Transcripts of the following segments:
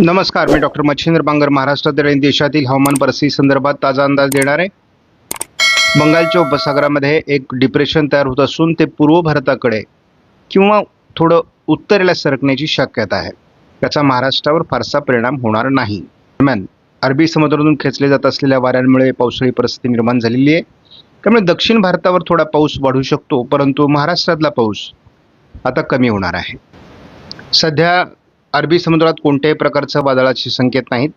नमस्कार मी डॉक्टर मच्छिंद्र बांगर महाराष्ट्रातील आणि देशातील हवामान परिस्थिती संदर्भात ताजा अंदाज देणार आहे. बंगालच्या उपसागरामध्ये एक डिप्रेशन तयार होत असून ते पूर्व भारताकडे किंवा थोडं उत्तरेला सरकण्याची शक्यता आहे. त्याचा महाराष्ट्रावर फारसा परिणाम होणार नाही. दरम्यान अरबी समुद्रातून खेचले जात असलेल्या वाऱ्यांमुळे पावसाळी परिस्थिती निर्माण झालेली आहे. त्यामुळे दक्षिण भारतावर थोडा पाऊस वाढू शकतो परंतु महाराष्ट्रातला पाऊस आता कमी होणार आहे. सध्या अरबी समुद्रात कोणत्याही प्रकारचं वादळाचे संकेत नाहीत.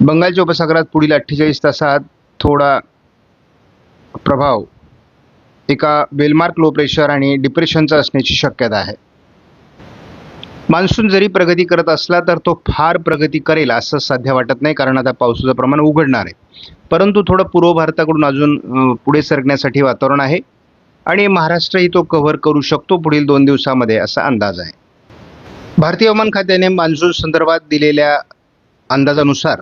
बंगालच्या उपसागरात पुढील अठ्ठेचाळीस तासात थोडा प्रभाव एका बेलमार्क लो प्रेशर आणि डिप्रेशनचा असण्याची शक्यता आहे. मान्सून जरी प्रगती करत असला तर तो फार प्रगती करेल असं सध्या वाटत नाही कारण आता पावसाचं प्रमाण उघडणार आहे. परंतु थोडं पूर्व भारताकडून अजून पुढे सरकण्यासाठी वातावरण आहे आणि महाराष्ट्रही तो कव्हर करू शकतो पुढील दोन दिवसामध्ये असा अंदाज आहे. भारतीय हवामान खात्याने मान्सून संदर्भात दिलेल्या अंदाजानुसार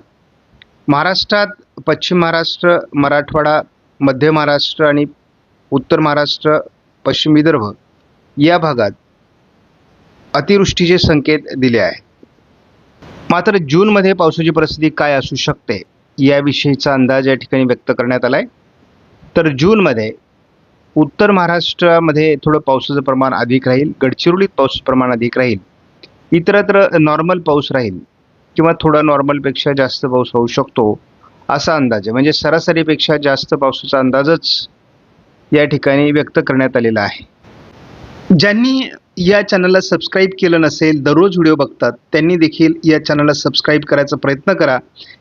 महाराष्ट्रात पश्चिम महाराष्ट्र मराठवाडा मध्य महाराष्ट्र आणि उत्तर महाराष्ट्र पश्चिम विदर्भ या भागात अतिवृष्टीचे संकेत दिले आहेत. मात्र जूनमध्ये पावसाची परिस्थिती काय असू शकते याविषयीचा अंदाज या ठिकाणी व्यक्त करण्यात आला आहे तर जूनमध्ये उत्तर महाराष्ट्रामध्ये थोडं पावसाचं प्रमाण अधिक राहील गडचिरोलीत पावसाचं प्रमाण अधिक राहील. इतरत्र नॉर्मल पाऊस राहील किंवा थोडा नॉर्मलपेक्षा जास्त पाऊस होऊ शकतो असा अंदाज आहे. म्हणजे सरासरीपेक्षा जास्त पावसाचा अंदाजच या ठिकाणी व्यक्त करण्यात आलेला आहे. ज्यांनी या चॅनलला सबस्क्राईब केलं नसेल दररोज व्हिडिओ बघतात त्यांनी देखील या चॅनलला सबस्क्राईब करायचा प्रयत्न करा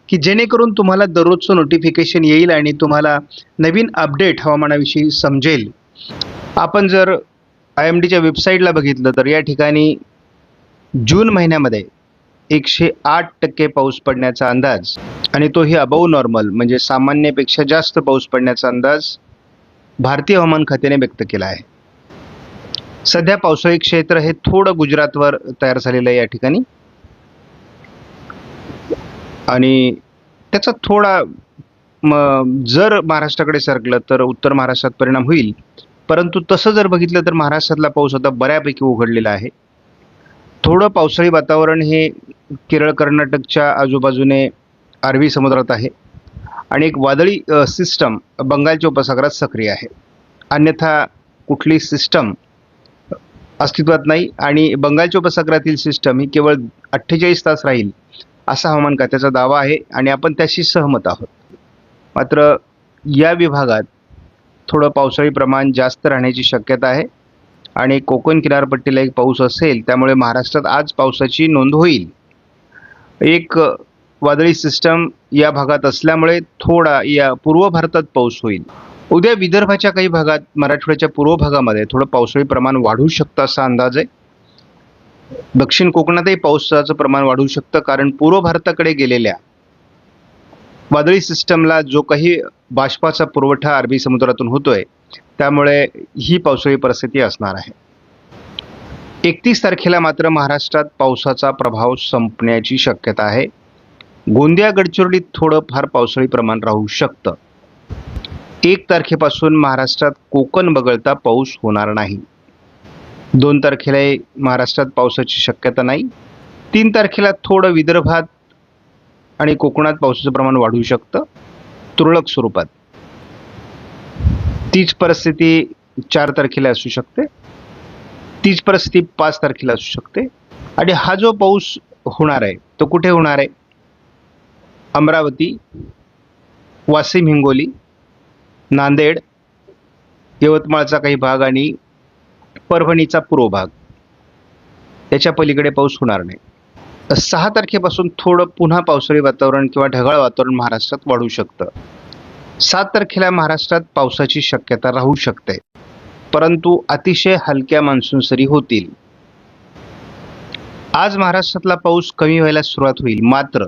की जेणेकरून तुम्हाला दररोजचं नोटिफिकेशन येईल आणि तुम्हाला नवीन अपडेट हवामानाविषयी समजेल. आपण जर आय एम डीच्या वेबसाईटला बघितलं तर या ठिकाणी जून महिन्यामध्ये एकशे आठ टक्के पाऊस पडण्याचा अंदाज आणि तोही अबव नॉर्मल म्हणजे सामान्यपेक्षा जास्त पाऊस पडण्याचा अंदाज भारतीय हवामान खात्याने व्यक्त केला आहे. सध्या पावसाळी क्षेत्र हे थोडं गुजरातवर तयार झालेलं आहे या ठिकाणी. आणि त्याचा थोडा म जर महाराष्ट्राकडे सरकलं तर उत्तर महाराष्ट्रात परिणाम होईल. परंतु तसं जर बघितलं तर महाराष्ट्रातला पाऊस आता बऱ्यापैकी उघडलेला आहे. थोडं पावसाळी वातावरण हे केरळ कर्नाटकच्या आजूबाजूने अरबी समुद्रात आहे. आणि एक वादळी सिस्टम बंगालच्या उपसागरात सक्रिय आहे. अन्यथा कुठली सिस्टम अस्तित्वात नाही आणि बंगालच्या उपसागरातील सिस्टम ही केवळ अठ्ठेचाळीस तास राहील असा हवामान खात्याचा दावा आहे आणि आपण त्याशी सहमत आहोत. मात्र या विभागात थोडं पावसाळी प्रमाण जास्त राहण्याची शक्यता आहे. आणि कोकण किनारपट्टीला एक पाऊस असेल त्यामुळे महाराष्ट्रात आज पावसाची नोंद होईल. एक वादळी सिस्टम या भागात असल्यामुळे थोडा या पूर्व भारतात पाऊस होईल. उद्या विदर्भाच्या काही भागात मराठवाड्याच्या पूर्व भागामध्ये थोडं पावसाळी प्रमाण वाढू शकतं असा अंदाज आहे. दक्षिण कोकणातही पावसाचं प्रमाण वाढू शकतं कारण पूर्व भारताकडे गेलेल्या वादळी सिस्टमला जो काही बाष्पाचा पुरवठा अरबी समुद्रातून होतोय त्यामुळे ही पावसाळी परिस्थिती असणार आहे. एकतीस तारखेला मात्र महाराष्ट्रात पावसाचा प्रभाव संपण्याची शक्यता आहे. गोंदिया गडचिरोलीत थोडं फार पावसाळी प्रमाण राहू शकतं. एक तारखेपासून महाराष्ट्रात कोकण वगळता पाऊस होणार नाही. दोन तारखेला महाराष्ट्रात पावसाची शक्यता नाही. तीन तारखेला थोडं विदर्भात आणि कोकणात पावसाचं प्रमाण वाढू शकतं. तुरळक स्वरूपात. तीच परिस्थिती चार तारखेला असू शकते. तीच परिस्थिती पाच तारखेला असू शकते. आणि हा जो पाऊस होणार आहे तो कुठे होणार आहे? अमरावती वाशिम हिंगोली नांदेड यवतमाळचा काही भाग आणि परभणीचा पूर्व भाग. याच्या पलीकडे पाऊस होणार नाही. सहा तारखेपासून थोडं पुन्हा पावसाळी वातावरण किंवा ढगाळ वातावरण महाराष्ट्रात वाढू शकतं. सात तारखेला महाराष्ट्रात पावसाची शक्यता राहू शकते. परंतु अतिशय हलक्या मान्सून सरी होतील. आज महाराष्ट्रातला पाऊस कमी व्हायला सुरुवात होईल मात्र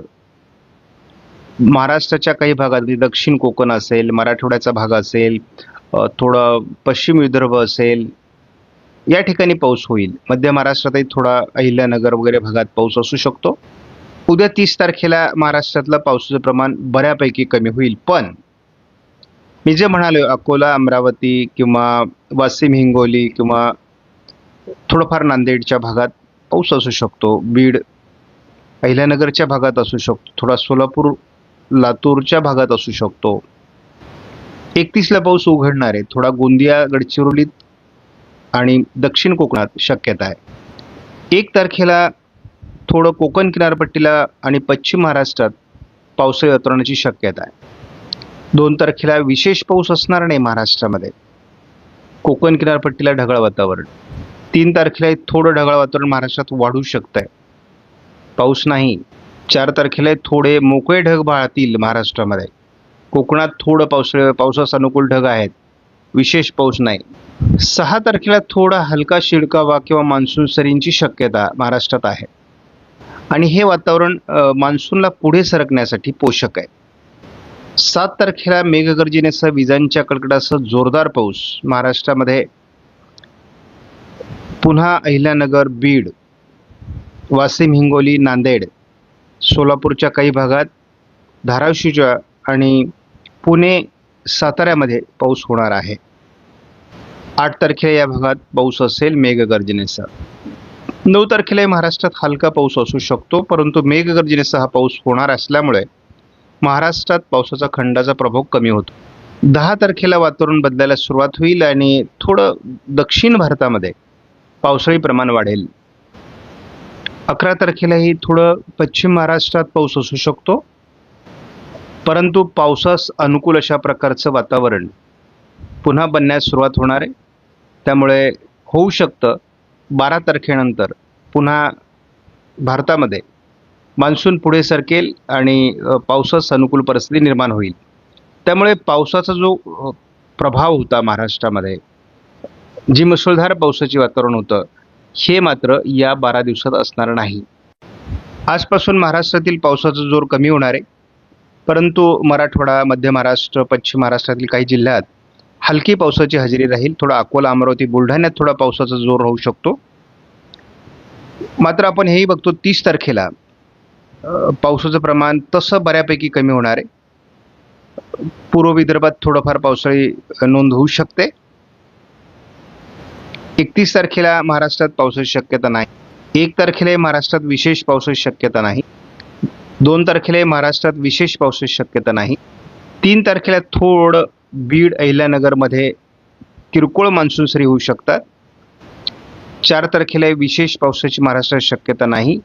महाराष्ट्राच्या काही भागात म्हणजे दक्षिण कोकण असेल मराठवाड्याचा भाग असेल थोडं पश्चिम विदर्भ असेल या ठिकाणी पाऊस होईल. मध्य महाराष्ट्रातही थोडा अहिल्यानगर वगैरे भागात पाऊस असू शकतो. उद्या तीस तारखेला महाराष्ट्रातलं पावसाचं प्रमाण बऱ्यापैकी कमी होईल. पण मी जे म्हणालो अकोला अमरावती किंवा वाशिम हिंगोली किंवा थोडंफार नांदेडच्या भागात पाऊस असू शकतो. बीड अहिल्यानगरच्या भागात असू शकतो. थोडा सोलापूर लातूरच्या भागात असू शकतो. एकतीसला पाऊस उघडणार आहे. थोडा गोंदिया गडचिरोलीत आणि दक्षिण कोकणात शक्यता आहे. एक तारखेला थोडं कोकण किनारपट्टीला आणि पश्चिम महाराष्ट्रात पावसाळी वातावरणाची शक्यता आहे. दोन तारखेला विशेष पाऊस असणार नाही महाराष्ट्रामध्ये. कोकण किनारपट्टीला ढगाळ वातावरण. तीन तारखेला थोडं ढगाळ वातावरण महाराष्ट्रात वाढू शकतं आहे पाऊस नाही. चार तारखेला थोडे मोकळे ढग बाळतील महाराष्ट्रामध्ये. कोकणात थोडं पावसाळ्या पावसास अनुकूल ढग आहेत. विशेष पाऊस नाही. सहा तारखेला थोडा हलका शिडकावा किंवा मान्सून सरींची शक्यता महाराष्ट्रात आहे. आणि हे वातावरण मान्सूनला पुढे सरकण्यासाठी पोषक आहे. सात तारखेला मेघगर्जनेसह विजांच्या कडकडासह जोरदार पाऊस महाराष्ट्रामध्ये. पुन्हा अहिल्यानगर बीड वाशिम हिंगोली नांदेड सोलापूरच्या काही भागात धाराशिवच्या आणि पुणे साताऱ्यामध्ये पाऊस होणार आहे. आठ तारखेला या भागात पाऊस असेल मेघगर्जनेसह. नऊ तारखेला महाराष्ट्रात हलका पाऊस असू शकतो परंतु मेघगर्जनेसह हा पाऊस होणार असल्यामुळे महाराष्ट्रात पावसाचा खंडाचा प्रभाव कमी होतो. दहा तारखेला वातावरण बदलायला सुरुवात होईल आणि थोडं दक्षिण भारतामध्ये पावसाळी प्रमाण वाढेल. अकरा तारखेलाही थोडं पश्चिम महाराष्ट्रात पाऊस असू शकतो परंतु पावसास अनुकूल अशा प्रकारचं वातावरण पुन्हा बनण्यास सुरुवात होणार आहे. त्यामुळे होऊ शकतं बारा तारखेनंतर पुन्हा भारतामध्ये मान्सून पुढे सरकेल आणि पावसास अनुकूल परिस्थिती निर्माण होईल. त्यामुळे पावसाचा जो प्रभाव होता महाराष्ट्रामध्ये जी मुसळधार पावसाचे वातावरण होतं हे मात्र या बारा दिवसात असणार नाही. आजपासून महाराष्ट्रातील पावसाचा जोर कमी होणार आहे. परंतु मराठवाडा मध्य महाराष्ट्र पश्चिम महाराष्ट्रातील काही जिल्ह्यात हलकी पावसाची हजेरी राहील थोडा अकोला अमरावती बुलढाण्यात थोडा पावसाचा जोर राहू शकतो. मात्र आपण हेही बघतो तीस तारखेला पावसाचं प्रमाण तसं बऱ्यापैकी कमी होणार आहे. पूर्व विदर्भात थोडंफार पावसाळी नोंद होऊ शकते. एकतीस तारखेला महाराष्ट्रात पावसाची शक्यता नाही. एक तारखेला महाराष्ट्रात विशेष पावसाची शक्यता नाही. दोन तारखेला महाराष्ट्रात विशेष पावसाची शक्यता नाही. तीन तारखेला थोडं बीड अहिल्यानगरमध्ये किरकोळ मान्सून सरी होऊ शकतात. चार तारखेला विशेष पावसाची महाराष्ट्रात शक्यता नाही.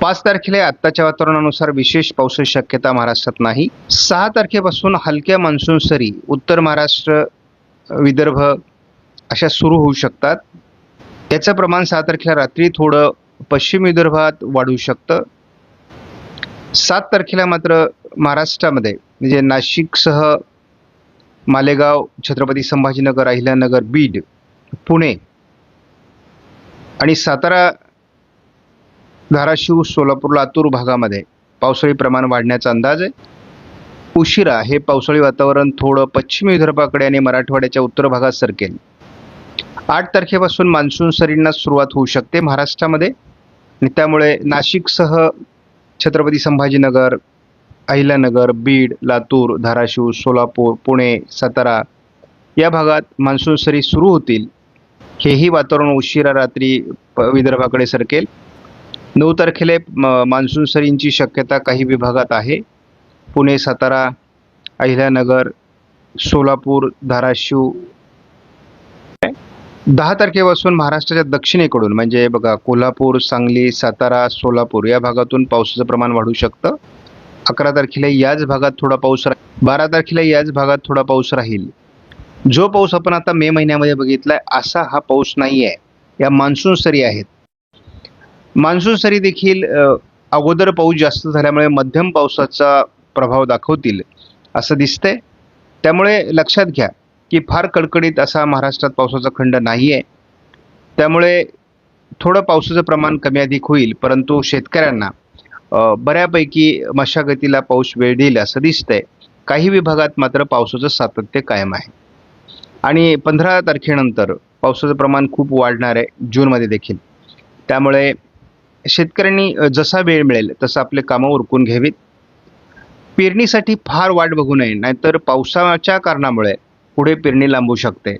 पाच तारखेला आत्ताच्या वातावरणानुसार विशेष पावसाची शक्यता महाराष्ट्रात नाही. सहा तारखेपासून हलक्या मान्सून सरी उत्तर महाराष्ट्र विदर्भ अशा सुरू होऊ शकतात. याचं प्रमाण सहा तारखेला रात्री थोडं पश्चिम विदर्भात वाढू शकतं. सात तारखेला मात्र महाराष्ट्रामध्ये म्हणजे नाशिकसह मालेगाव छत्रपती संभाजीनगर अहिल्यानगर बीड पुणे आणि सातारा धाराशिव सोलापूर लातूर भागामध्ये पावसाळी प्रमाण वाढण्याचा अंदाज आहे. उशिरा हे पावसाळी वातावरण थोडं पश्चिम विदर्भाकडे आणि मराठवाड्याच्या उत्तर भागात सरकेल. आठ तारखेपासून मान्सून सरींना सुरुवात होऊ शकते महाराष्ट्रामध्ये आणि त्यामुळे नाशिकसह छत्रपती संभाजीनगर अहिल्यानगर बीड लातूर धाराशिव सोलापूर पुणे सातारा या भागात मान्सून सरी सुरू होतील. हेही वातावरण उशिरा रात्री प- विदर्भाकडे सरकेल. नऊ तारखेला म- मान्सून सरींची शक्यता काही विभागात आहे. पुणे सातारा अहिल्यानगर सोलापूर धाराशिव. दहा तारखेपासून महाराष्ट्राच्या दक्षिणेकडून म्हणजे बघा कोल्हापूर सांगली सातारा सोलापूर या भागातून पावसाचं प्रमाण वाढू शकतं. अकरा तारखेला याच भागात थोडा पाऊस राहील बारा तारखेला याच भागात थोडा पाऊस राहील. जो पाऊस आपण आता मे महिन्यामध्ये बघितलाय असा हा पाऊस नाही आहे या मान्सून सरी आहेत. मान्सून सरी देखील अगोदर पाऊस जास्त झाल्यामुळे मध्यम पावसाचा प्रभाव दाखवतील असं दिसतंय. त्यामुळे लक्षात घ्या की फार कडकडीत असा महाराष्ट्रात पावसाचा खंड नाही आहे त्यामुळे थोडं पावसाचं प्रमाण कमी अधिक होईल परंतु शेतकऱ्यांना बऱ्यापैकी मशागतीला पाऊस वेळ देईल असं दिसतंय. काही विभागात मात्र पावसाचं सातत्य कायम आहे. आणि पंधरा तारखेनंतर पावसाचं प्रमाण खूप वाढणार आहे जूनमध्ये देखील. त्यामुळे शेतकऱ्यांनी जसा वेळ मिळेल तसं आपले कामं उरकून घ्यावीत. पेरणीसाठी फार वाट बघू नये नाहीतर पावसाच्या कारणामुळे पुढे पेरणी लांबू शकते.